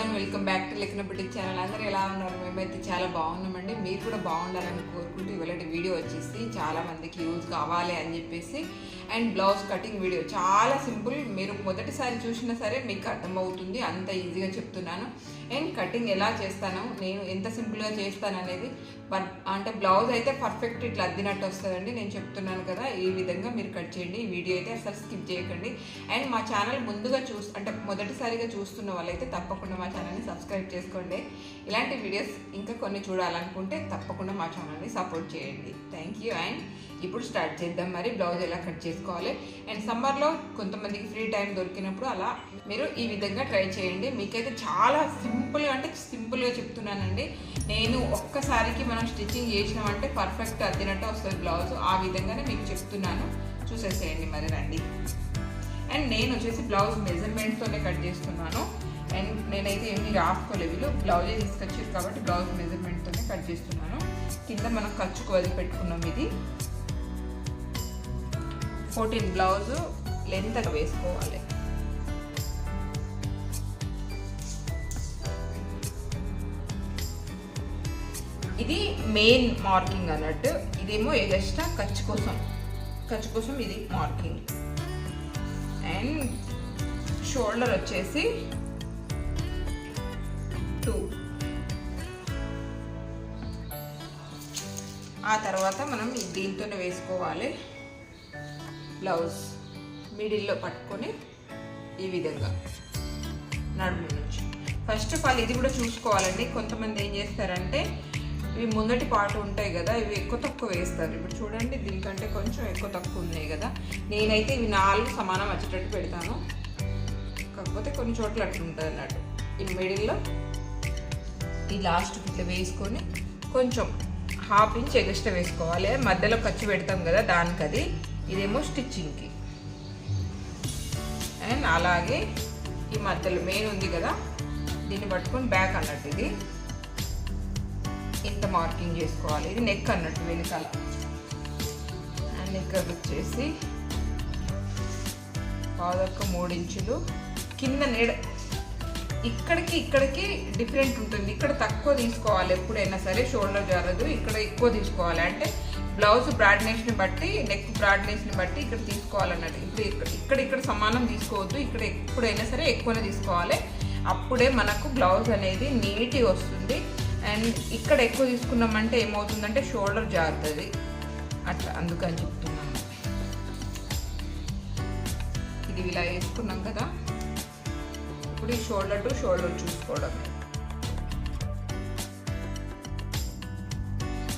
Everyone welcome back to లెక్కన boutique channel. అందరూ ఎలా ఉన్నారు? మేమైతే చాలా బాగున్నామండి. మీరు కూడా బాగుండాలని కోరుకుంటూ ఇవాళ వీడియో వచ్చేసి చాలా మందికి యూజ్ కావాలి అని చెప్పేసి అండ్ బ్లౌజ్ కటింగ్ వీడియో. చాలా సింపుల్. మీరు మొదటిసారి చూసినా సరే మీకు అర్థమవుతుంది. అంత ఈజీగా చెప్తున్నాను. అండ్ కటింగ్ ఎలా చేస్తాను నేను ఎంత సింపుల్గా చేస్తాను అనేది అంటే బ్లౌజ్ అయితే పర్ఫెక్ట్ ఇట్లా అద్దినట్టు వస్తుందండి. నేను చెప్తున్నాను కదా ఈ విధంగా మీరు కట్ చేయండి. ఈ వీడియో అయితే అసలు స్కిప్ చేయకండి. అండ్ మా ఛానల్ ముందుగా చూస్ అంటే మొదటిసారిగా చూస్తున్న వాళ్ళైతే తప్పకుండా మా ఛానల్ని సబ్స్క్రైబ్ చేసుకోండి. ఇలాంటి వీడియోస్ ఇంకా కొన్ని చూడాలనుకుంటే తప్పకుండా మా ఛానల్ని సపోర్ట్ చేయండి. థ్యాంక్ యూ అండ్ ఇప్పుడు స్టార్ట్ చేద్దాం. మరి బ్లౌజ్ ఎలా కట్ చేసుకోవాలి? అండ్ సమ్మర్లో కొంతమందికి ఫ్రీ టైం దొరికినప్పుడు అలా మీరు ఈ విధంగా ట్రై చేయండి. మీకైతే చాలా సింపుల్గా అంటే సింపుల్గా చెప్తున్నానండి. నేను ఒక్కసారికి మనం స్టిచ్చింగ్ చేసినామంటే పర్ఫెక్ట్ అద్దినట్టు వస్తుంది బ్లౌజ్ ఆ విధంగానే మీకు చెప్తున్నాను. చూసేసేయండి మరి రండి. అండ్ నేను వచ్చేసి బ్లౌజ్ మెజర్మెంట్తోనే కట్ చేస్తున్నాను. అండ్ నేనైతే ఏమి రాసుకోలేదు. వీళ్ళు బ్లౌజే తీసుకొచ్చారు కాబట్టి బ్లౌజ్ మెజర్మెంట్తోనే కట్ చేస్తున్నాను. కింద మనం ఖర్చుకు వదిలి పెట్టుకున్నాం ఇది. ఫోర్టీన్ బ్లౌజ్ లెంత్ వేసుకోవాలి. ఇది మెయిన్ మార్కింగ్ అన్నట్టు ఇదేమో ఎగస్ట్రా ఖర్చు కోసం. ఖర్చు కోసం ఇది మార్కింగ్. అండ్ షోల్డర్ వచ్చేసి టూ. ఆ తర్వాత మనం దీంతోనే వేసుకోవాలి. బ్లౌజ్ మిడిల్లో పట్టుకొని ఈ విధంగా నడుము నుంచి. ఫస్ట్ ఆఫ్ ఆల్ ఇది కూడా చూసుకోవాలండి. కొంతమంది ఏం చేస్తారంటే ఇవి ముందటి పాటు ఉంటాయి కదా ఇవి ఎక్కువ తక్కువ వేస్తారు. ఇప్పుడు చూడండి దీనికంటే కొంచెం ఎక్కువ తక్కువ ఉన్నాయి కదా. నేనైతే ఇవి నాలుగు సమానం వచ్చేటట్టు పెడతాను. కాకపోతే కొన్ని చోట్ల అట్లా ఉంటుంది అన్నట్టు. ఈ మిడిల్లో ఈ లాస్ట్ ఇట్లా వేసుకొని కొంచెం హాఫ్ ఇంచ్ ఎగస్ట్రా వేసుకోవాలి. మధ్యలో ఖర్చు పెడతాం కదా దానికి అది ఇదేమో స్టిచ్చింగ్కి. అండ్ అలాగే ఈ మధ్యలో మెయిన్ ఉంది కదా దీన్ని పట్టుకొని బ్యాక్ అన్నట్టు ఇది. ఇంత మార్కింగ్ చేసుకోవాలి. ఇది నెక్ అన్నట్టు వెనకాల. అండ్ ఇక్కడ వచ్చేసి పాదొక్క మూడు ఇంచులు. కింద నీడ ఇక్కడికి ఇక్కడికి డిఫరెంట్ ఉంటుంది. ఇక్కడ తక్కువ తీసుకోవాలి ఎప్పుడైనా సరే షోల్డర్ జరగదు ఇక్కడ ఎక్కువ తీసుకోవాలి. అంటే బ్లౌజ్ బ్రాడ్నెస్ని బట్టి నెక్ బ్రాడ్నెస్ని బట్టి ఇక్కడ తీసుకోవాలన్నట్టు. ఇప్పుడు ఇక్కడ ఇక్కడ ఇక్కడ సమానం తీసుకోవద్దు. ఇక్కడ ఎప్పుడైనా సరే ఎక్కువనే తీసుకోవాలి. అప్పుడే మనకు బ్లౌజ్ అనేది నీట్గా వస్తుంది. అండ్ ఇక్కడ ఎక్కువ తీసుకున్నామంటే ఏమవుతుందంటే షోల్డర్ జారుతుంది. అట్లా అందుకని చెప్తున్నాను. ఇది ఇలా వేసుకున్నాం కదా. ఇప్పుడు ఈ షోల్డర్ టు షోల్డర్ చూసుకోవడం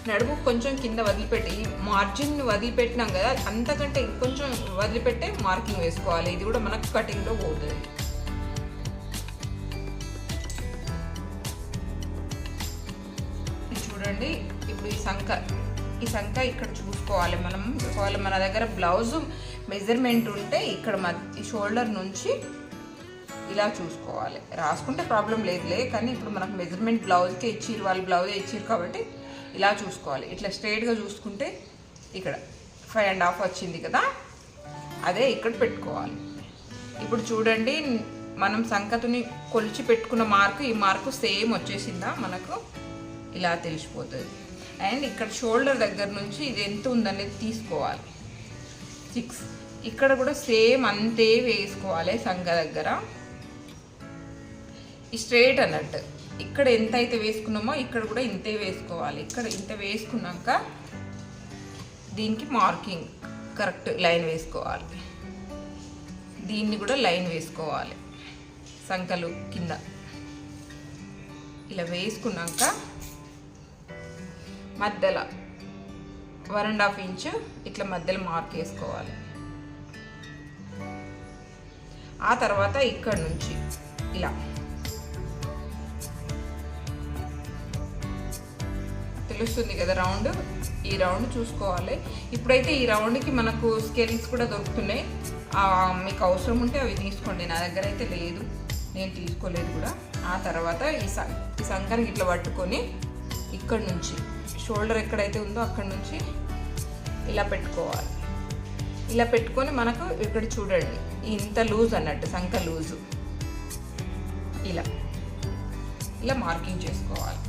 నడుము కొంచెం కింద వదిలిపెట్టి. ఈ మార్జిన్ వదిలిపెట్టినాం కదా అంతకంటే ఇంకొంచెం వదిలిపెట్టే మార్కింగ్ వేసుకోవాలి. ఇది కూడా మనకు కటింగ్లో పోతుంది. చూడండి. ఇప్పుడు ఈ సంఖ ఈ సంఖ ఇక్కడ చూసుకోవాలి మనం. ఒకవేళ మన దగ్గర బ్లౌజ్ మెజర్మెంట్ ఉంటే ఇక్కడ మ షోల్డర్ నుంచి ఇలా చూసుకోవాలి. రాసుకుంటే ప్రాబ్లం లేదులే కానీ ఇప్పుడు మనకు మెజర్మెంట్ బ్లౌజ్కే ఇచ్చిర్రు వాళ్ళు బ్లౌజే ఇచ్చిర్రు కాబట్టి ఇలా చూసుకోవాలి. ఇట్లా స్ట్రైట్గా చూసుకుంటే ఇక్కడ ఫైవ్ అండ్ హాఫ్ వచ్చింది కదా అదే ఇక్కడ పెట్టుకోవాలి. ఇప్పుడు చూడండి మనం సంకతుని కొలిచి పెట్టుకున్న మార్కు ఈ మార్కు సేమ్ వచ్చేసిందా? మనకు ఇలా తెలిసిపోతుంది. అండ్ ఇక్కడ షోల్డర్ దగ్గర నుంచి ఇది ఎంత ఉందనేది తీసుకోవాలి. సిక్స్ ఇక్కడ కూడా సేమ్ అంతే వేసుకోవాలి సంఖ దగ్గర. ఈ స్ట్రైట్ అన్నట్టు. ఇక్కడ ఎంత అయితే వేసుకున్నామో ఇక్కడ కూడా ఇంతే వేసుకోవాలి. ఇక్కడ ఇంత వేసుకున్నాక దీనికి మార్కింగ్ కరెక్ట్ లైన్ వేసుకోవాలి. దీన్ని కూడా లైన్ వేసుకోవాలి. సంకలు కింద. ఇలా వేసుకున్నాక మధ్యలో వన్ అండ్ హాఫ్ ఇంచ్ ఇట్లా మధ్యలో మార్క్ వేసుకోవాలి. ఆ తర్వాత ఇక్కడ నుంచి ఇలా తెలుస్తుంది కదా రౌండ్? ఈ రౌండ్ చూసుకోవాలి. ఇప్పుడైతే ఈ రౌండ్కి మనకు స్కేల్స్ కూడా దొరుకుతున్నాయి. మీకు అవసరం ఉంటే అవి తీసుకోండి. నా దగ్గర అయితే లేదు. నేను తీసుకోలేదు కూడా. ఆ తర్వాత ఈ సం ఈ సంకరకి ఇట్లా పట్టుకొని ఇక్కడ నుంచి షోల్డర్ ఎక్కడైతే ఉందో అక్కడ నుంచి ఇలా పెట్టుకోవాలి. ఇలా పెట్టుకొని మనకు ఇక్కడ చూడండి. ఇంత లూజ్ అన్నట్టు సంఖ లూజు. ఇలా. ఇలా మార్కింగ్ చేసుకోవాలి.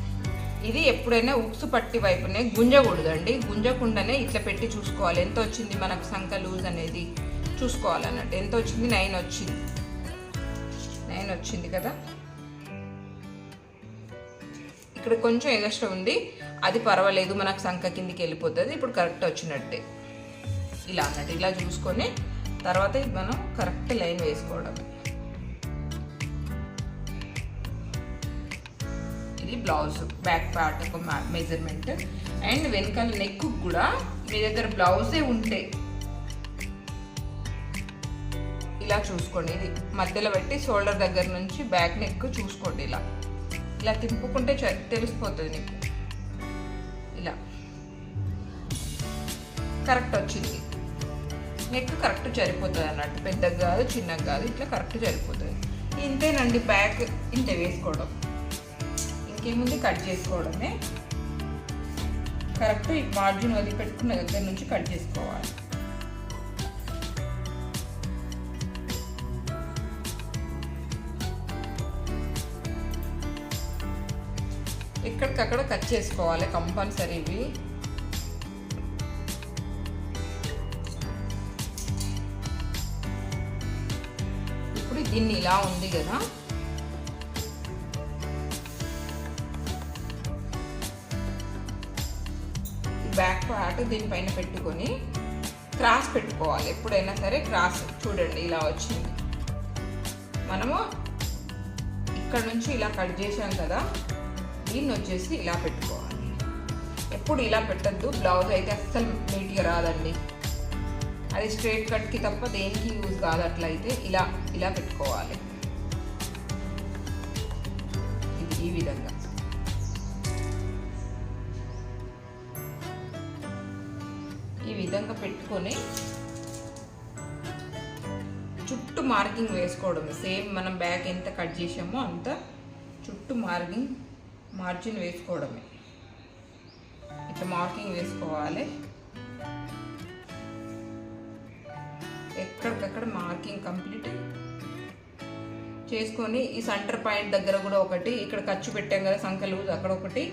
ఇది ఎప్పుడైనా ఉక్సు పట్టి వైపునే గుంజకూడదండి. గుంజకుండానే ఇట్లా పెట్టి చూసుకోవాలి. ఎంత వచ్చింది మనకు సంఖ లూజ్ అనేది చూసుకోవాలి అన్నట్టు ఎంత వచ్చింది? నైన్ వచ్చింది. నైన్ వచ్చింది కదా? ఇక్కడ కొంచెం ఎగస్ట్రా ఉంది. అది పర్వాలేదు. మనకు సంఖ కిందికి వెళ్ళిపోతుంది. ఇప్పుడు కరెక్ట్ వచ్చినట్టే. ఇలా అన్నట్టు. ఇలా చూసుకొని తర్వాత మనం కరెక్ట్ లైన్ వేసుకోవడం. బ్లౌజ్ బ్యాక్ పార్ట్ ఒక మెజర్మెంట్ అండ్ వెనకాల నెక్ కూడా మీ దగ్గర బ్లౌజే ఉంటే ఇలా చూసుకోండి. ఇది మధ్యలో పెట్టి షోల్డర్ దగ్గర నుంచి బ్యాక్ నెక్ చూసుకోండి ఇలా. ఇలా తిప్పుకుంటే చ- తెలిసిపోతుంది నీకు. ఇలా. కరెక్ట్ వచ్చింది. నెక్ కరెక్ట్ సరిపోతుంది అన్నట్టు. పెద్దగా కాదు చిన్నగా కాదు ఇట్లా కరెక్ట్ సరిపోతుంది. ఇంతేనండి బ్యాక్ ఇంత వేసుకోవడం. ఇంకేముంది కట్ చేసుకోవడమే. కరెక్ట్ ఈ మార్జిన్ వదిలిపెట్టుకున్న దగ్గర నుంచి కట్ చేసుకోవాలి. ఎక్కడికక్కడ కట్ చేసుకోవాలి కంపల్సరీ ఇవి ఇప్పుడు దీన్ని ఇలా ఉంది కదా. బ్యాక్ దీనిపైన పెట్టుకొని క్రాస్ పెట్టుకోవాలి. ఎప్పుడైనా సరే క్రాస్ చూడండి ఇలా వచ్చింది. మనము ఇక్కడ నుంచి ఇలా కట్ చేసాం కదా దీన్ని వచ్చేసి ఇలా పెట్టుకోవాలి. ఎప్పుడు ఇలా పెట్టద్దు బ్లౌజ్ అయితే అస్సలు నీట్గా రాదండి. అది స్ట్రైట్ కట్కి తప్ప దేనికి యూజ్ కాదు అట్లయితే ఇలా ఇలా పెట్టుకోవాలి. ఇది ఈ విధంగా. పెట్టుకొని చుట్టూ మార్కింగ్ వేసుకోవడం సేమ్ మనం బ్యాక్ ఎంత కట్ చేసామో అంత చుట్టూ మార్కింగ్ మార్జిన్ వేసుకోవడమే. ఇట్లా మార్కింగ్ వేసుకోవాలి. ఎక్కడికక్కడ మార్కింగ్ కంప్లీట్ చేసుకొని ఈ సెంటర్ పాయింట్ దగ్గర కూడా ఒకటి ఇక్కడ ఖర్చు పెట్టాం కదా సంఖ్యలు అక్కడ ఒకటి.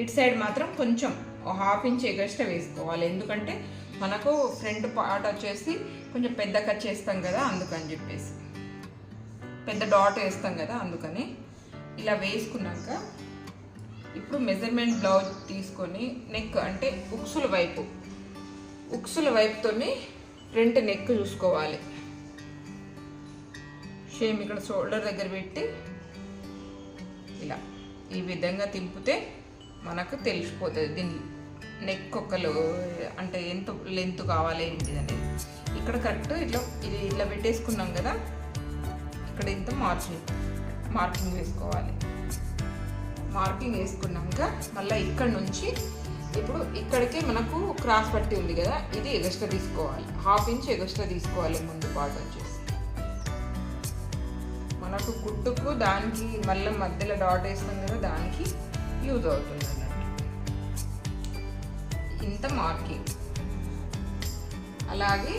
ఇటు సైడ్ మాత్రం కొంచెం హాఫ్ ఇంచ్ ఎగస్ట్రా వేసుకోవాలి. ఎందుకంటే మనకు ఫ్రంట్ పార్ట్ వచ్చేసి కొంచెం పెద్ద కట్ చేస్తాం కదా అందుకని చెప్పేసి. పెద్ద డాట్ వేస్తాం కదా అందుకని. ఇలా వేసుకున్నాక ఇప్పుడు మెజర్మెంట్ బ్లౌజ్ తీసుకొని నెక్ అంటే ఉక్సుల వైపు. ఉక్సుల వైపుతోని ఫ్రంట్ నెక్ చూసుకోవాలి. సేమ్ ఇక్కడ షోల్డర్ దగ్గర పెట్టి ఇలా ఈ విధంగా తింపితే మనకు తెలిసిపోతుంది. దీన్ని నెక్ ఒక్కలు అంటే ఎంత లెంత్ కావాలి ఏంటిది అనేది ఇక్కడ కరెక్ట్ ఇట్లా ఇది ఇట్లా పెట్టేసుకున్నాం కదా. ఇక్కడ ఇంత మార్కింగ్ మార్కింగ్ వేసుకోవాలి. మార్కింగ్ వేసుకున్నాక మళ్ళీ ఇక్కడ నుంచి ఇప్పుడు ఇక్కడికి మనకు క్రాస్ పట్టి ఉంది కదా ఇది ఎగస్ట్రా తీసుకోవాలి. హాఫ్ ఇంచ్ ఎగస్ట్రా తీసుకోవాలి ముందు పార్ట్ వచ్చేసి. మనకు కుట్టుకు దానికి మళ్ళీ మధ్యలో డాట్ వేస్తాం కదా దానికి యూజ్ అవుతుంది. ఇంత మార్కింగ్ అలాగే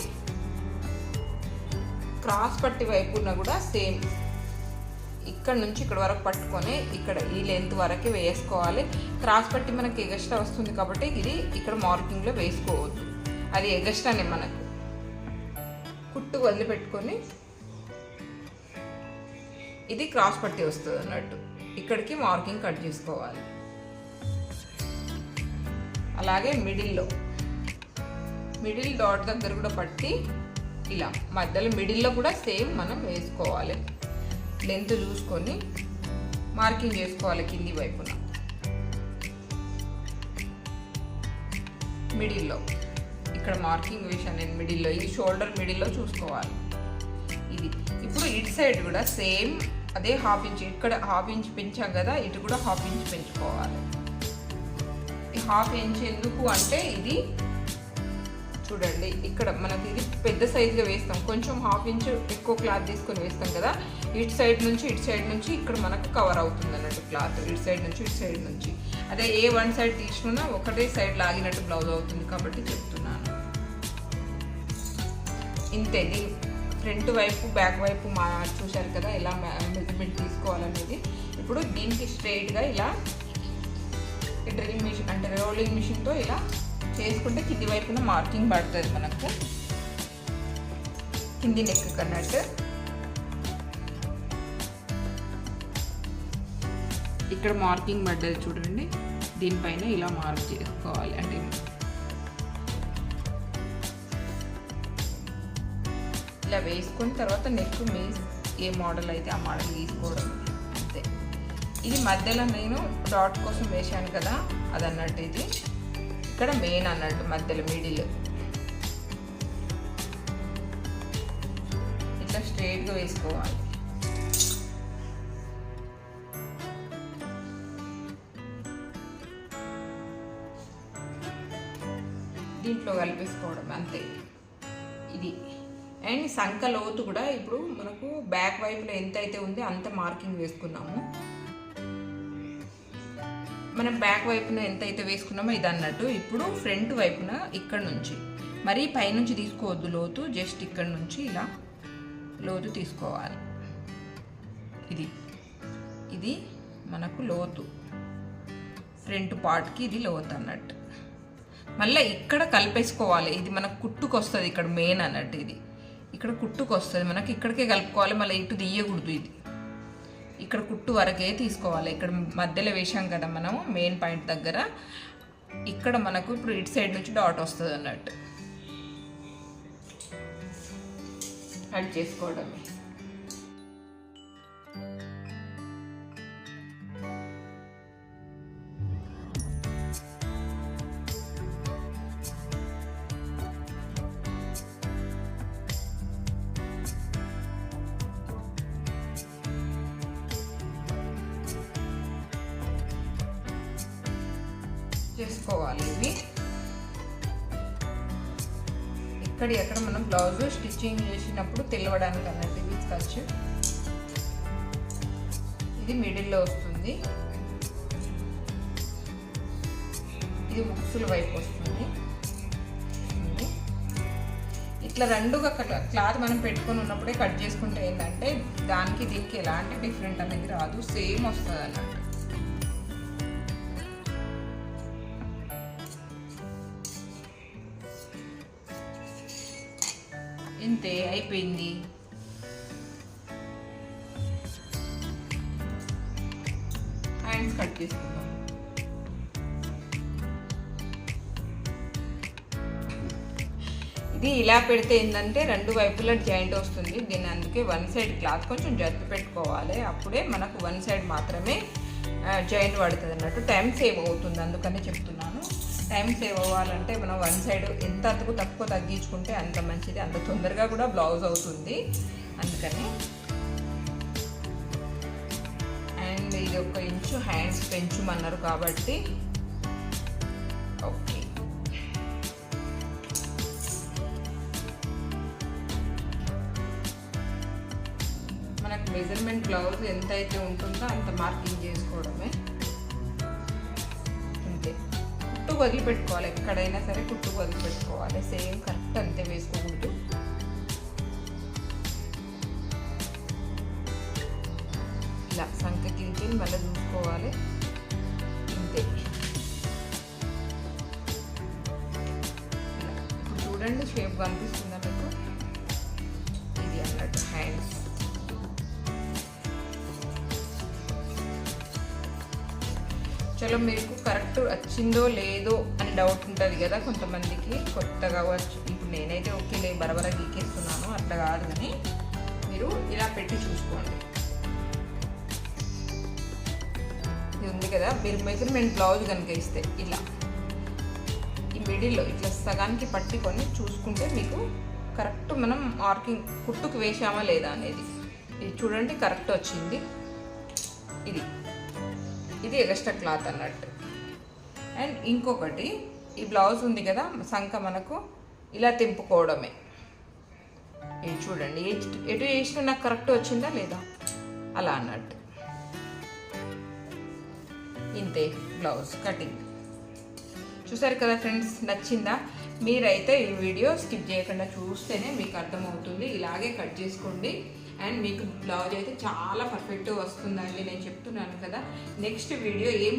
క్రాస్ పట్టి వైపున కూడా సేమ్. ఇక్కడ నుంచి ఇక్కడ వరకు పట్టుకొని ఇక్కడ ఈ లెంత్ వరకే వేసుకోవాలి. క్రాస్ పట్టి మనకి ఎగస్ట్రా వస్తుంది కాబట్టి ఇది ఇక్కడ మార్కింగ్లో వేసుకోవద్దు. అది ఎగస్ట్రానే మనకు. కుట్టు వదిలిపెట్టుకొని ఇది క్రాస్ పట్టి వస్తుంది అన్నట్టు. ఇక్కడికి మార్కింగ్ కట్ చేసుకోవాలి. అలాగే మిడిల్లో. మిడిల్ డాట్ దగ్గర కూడా పట్టి ఇలా మధ్యలో మిడిల్లో కూడా సేమ్ మనం వేసుకోవాలి. లెంత్ చూసుకొని మార్కింగ్ చేసుకోవాలి కింది వైపున. మిడిల్లో. ఇక్కడ మార్కింగ్ వేసాను నేను మిడిల్లో. ఇది షోల్డర్ మిడిల్లో చూసుకోవాలి. ఇది. ఇప్పుడు ఇటు సైడ్ కూడా సేమ్ అదే హాఫ్ ఇంచ్. ఇక్కడ హాఫ్ ఇంచ్ పెంచాం కదా ఇటు కూడా హాఫ్ ఇంచ్ పెంచుకోవాలి. హాఫ్ ఇంచ్ ఎందుకు అంటే ఇది చూడండి ఇక్కడ మనకి ఇది పెద్ద సైజుగా వేస్తాం. కొంచెం హాఫ్ ఇంచ్ ఎక్కువ క్లాత్ తీసుకొని వేస్తాం కదా. ఇటు సైడ్ నుంచి ఇటు సైడ్ నుంచి ఇక్కడ మనకు కవర్ అవుతుంది అన్నట్టు క్లాత్. ఇటు సైడ్ నుంచి ఇటు సైడ్ నుంచి. అదే ఏ వన్ సైడ్ తీసుకున్నా ఒకటే సైడ్ లాగినట్టు బ్లౌజ్ అవుతుంది కాబట్టి చెప్తున్నాను. ఇంతే దీని ఫ్రంట్ వైపు బ్యాక్ వైపు మా చూశారు కదా ఎలా మెజర్మెంట్ తీసుకోవాలనేది. ఇప్పుడు దీనికి స్ట్రైట్గా ఇలా డ్రిల్ మిషన్ అంటే రోలింగ్ మిషన్తో ఇలా చేసుకుంటే కింది వైపున మార్కింగ్ పడుతుంది మనకు. కింది నెక్ కన్నట్టు ఇక్కడ మార్కింగ్ పడ్డది చూడండి. దీనిపైన ఇలా మార్క్ చేసుకోవాలి. అంటే ఇలా వేసుకున్న తర్వాత నెక్ మీ ఏ మోడల్ అయితే ఆ మోడల్ తీసుకోవడం ఇది మధ్యలో నేను డాట్ కోసం వేశాను కదా అది అన్నట్టు ఇది. ఇక్కడ మెయిన్ అన్నట్టు మధ్యలో మిడిల్ ఇట్లా స్ట్రైట్గా వేసుకోవాలి. దీంట్లో కలిపేసుకోవడం అంతే. ఇది. అండ్ సంఖ లోతు కూడా ఇప్పుడు మనకు బ్యాక్ వైపులో ఎంత అయితే ఉందో అంత మార్కింగ్ వేసుకున్నాము. మనం బ్యాక్ వైపున ఎంత అయితే వేసుకున్నామో ఇది అన్నట్టు. ఇప్పుడు ఫ్రంట్ వైపున ఇక్కడ నుంచి. మరీ పైనుంచి తీసుకోవద్దు లోతు జస్ట్ ఇక్కడ నుంచి ఇలా లోతు తీసుకోవాలి. ఇది. ఇది మనకు లోతు. ఫ్రంట్ పార్ట్కి ఇది లోతు అన్నట్టు. మళ్ళీ ఇక్కడ కలిపేసుకోవాలి. ఇది మనకు కుట్టుకు వస్తుంది ఇక్కడ మెయిన్ అన్నట్టు ఇది. ఇక్కడ కుట్టుకు వస్తుంది మనకి ఇక్కడికే కలుపుకోవాలి. మళ్ళీ ఇటు తీయకూడదు ఇది. ఇక్కడ కుట్టు వరకే తీసుకోవాలి. ఇక్కడ మధ్యలో వేసాం కదా మనం మెయిన్ పాయింట్ దగ్గర. ఇక్కడ మనకు ఇప్పుడు ఇటు సైడ్ నుంచి డాట్ వస్తుంది అన్నట్టు కట్ చేసుకోవడమే. చేసుకోవాలి ఇవి. ఇక్కడ ఎక్కడ మనం బ్లౌజ్ స్టిచ్చింగ్ చేసినప్పుడు తెలవడానికి అన్నట్టు ఇది ఖర్చు ఇది మిడిల్లో వస్తుంది. ఇది ముక్సుల వైపు వస్తుంది. ఇట్లా రెండుగా క్లాత్ మనం పెట్టుకొని ఉన్నప్పుడే కట్ చేసుకుంటే ఏంటంటే దానికి దీనికి ఎలాంటి డిఫరెంట్ అనేది రాదు. సేమ్ వస్తుంది అన్నట్టు. అంతే అయిపోయింది హ్యాండ్స్ కట్ చేసుకుందాం ఇది ఇలా పెడితే ఏంటంటే రెండు వైపులా జాయింట్ వస్తుంది. దీని అందుకే వన్ సైడ్ క్లాత్ కొంచెం జరుపు పెట్టుకోవాలి. అప్పుడే మనకు వన్ సైడ్ మాత్రమే జాయింట్ పడుతుంది అన్నట్టు. టైం సేవ్ అవుతుంది అందుకని చెప్తున్నాను. టైం సేవ్ అవ్వాలంటే మనం వన్ సైడ్ ఎంత అంతకు తక్కువ తగ్గించుకుంటే అంత మంచిది. అంత తొందరగా కూడా బ్లౌజ్ అవుతుంది. అందుకని. అండ్ ఇది ఒక ఇంచు హ్యాండ్స్ పెంచుమన్నారు కాబట్టి. ఓకే. మనకు మెజర్మెంట్ బ్లౌజ్ ఎంత అయితే ఉంటుందో అంత మార్కింగ్ చేసుకోవడమే. కుట్టు వదిలిపెట్టుకోవాలి. ఎక్కడైనా సరే కుట్టు వదిలిపెట్టుకోవాలి. సేమ్ కరెక్ట్ అంతే వేసుకోకూడదు. ఇలా సంఖ్యకి మళ్ళీ చూసుకోవాలి. ఇంతే. చూడండి షేప్ కనిపిస్తుందా మీకు? చలో మీకు కరెక్ట్ వచ్చిందో లేదో అని డౌట్ ఉంటుంది కదా కొంతమందికి. కొత్తగా వచ్చు ఇప్పుడు నేనైతే ఓకే లే బరబర గీకేస్తున్నాను అట్లా కాదు కానీ మీరు ఇలా పెట్టి చూసుకోండి. ఇది ఉంది కదా మీరు మెజర్మెంట్ బ్లౌజ్ కనుక ఇస్తే ఇలా. ఈ మిడిల్లో ఇట్లా సగానికి పట్టుకొని చూసుకుంటే మీకు కరెక్ట్ మనం మార్కింగ్ కుట్టుకు వేసామా లేదా అనేది. ఇది చూడండి కరెక్ట్ వచ్చింది. ఇది. ఇది ఎక్స్ట్రా క్లాత్ అన్నట్టు. అండ్ ఇంకొకటి ఈ బ్లౌజ్ ఉంది కదా సంఖ మనకు ఇలా తెంపుకోవడమే. ఇది చూడండి ఎటు- ఎటు నాకు కరెక్ట్ వచ్చిందా లేదా? అలా అన్నట్టు. ఇంతే బ్లౌజ్ కటింగ్. చూసారు కదా ఫ్రెండ్స్ నచ్చిందా? మీరైతే ఈ వీడియో స్కిప్ చేయకుండా చూస్తేనే మీకు అర్థమవుతుంది. ఇలాగే కట్ చేసుకోండి. అండ్ మీకు బ్లౌజ్ అయితే చాలా పర్ఫెక్ట్ వస్తుందండి నేను చెప్తున్నాను కదా. నెక్స్ట్ వీడియో ఏం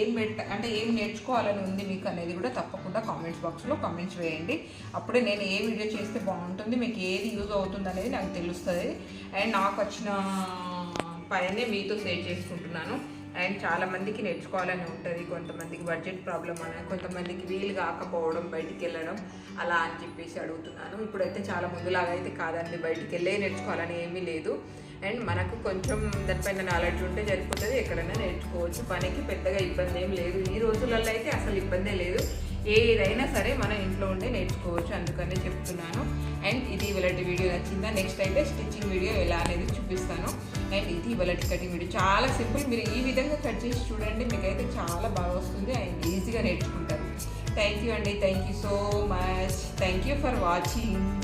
ఏం పెట్ట అంటే ఏం నేర్చుకోవాలని ఉంది మీకు అనేది కూడా తప్పకుండా కామెంట్స్ బాక్స్లో కామెంట్స్ వేయండి. అప్పుడే నేను ఏ వీడియో చేస్తే బాగుంటుంది మీకు ఏది యూజ్ అవుతుంది అనేది నాకు తెలుస్తుంది. అండ్ నాకు వచ్చిన పైనే మీతో షేర్ చేసుకుంటున్నాను. అండ్ చాలామందికి నేర్చుకోవాలని ఉంటుంది. కొంతమందికి బడ్జెట్ ప్రాబ్లం అని కొంతమందికి వీలు కాకపోవడం బయటికి వెళ్ళడం అలా అని చెప్పేసి అడుగుతున్నాను. ఇప్పుడైతే చాలా ముందులాగా అయితే కాదండి బయటికి వెళ్ళే నేర్చుకోవాలని ఏమీ లేదు. అండ్ మనకు కొంచెం దానిపైన నాలెడ్జ్ ఉంటే సరిపోతుంది. ఎక్కడైనా నేర్చుకోవచ్చు. పనికి పెద్దగా ఇబ్బంది ఏం లేదు. ఈ రోజులలో అయితే అసలు ఇబ్బందే లేదు. ఏదైనా సరే మన ఇంట్లో ఉండే నేర్చుకోవచ్చు అందుకనే చెప్తున్నాను. అండ్ ఇది ఇవాళ వీడియో నచ్చిందా? నెక్స్ట్ అయితే స్టిచ్చింగ్ వీడియో ఎలా అనేది చూపిస్తాను. అండ్ ఇది ఇవాళ కటింగ్ వీడియో చాలా సింపుల్. మీరు ఈ విధంగా కట్ చేసి చూడండి మీకైతే చాలా బాగా వస్తుంది అండ్ ఈజీగా నేర్చుకుంటారు. థ్యాంక్ యూ అండి. Thank you so much thank you for watching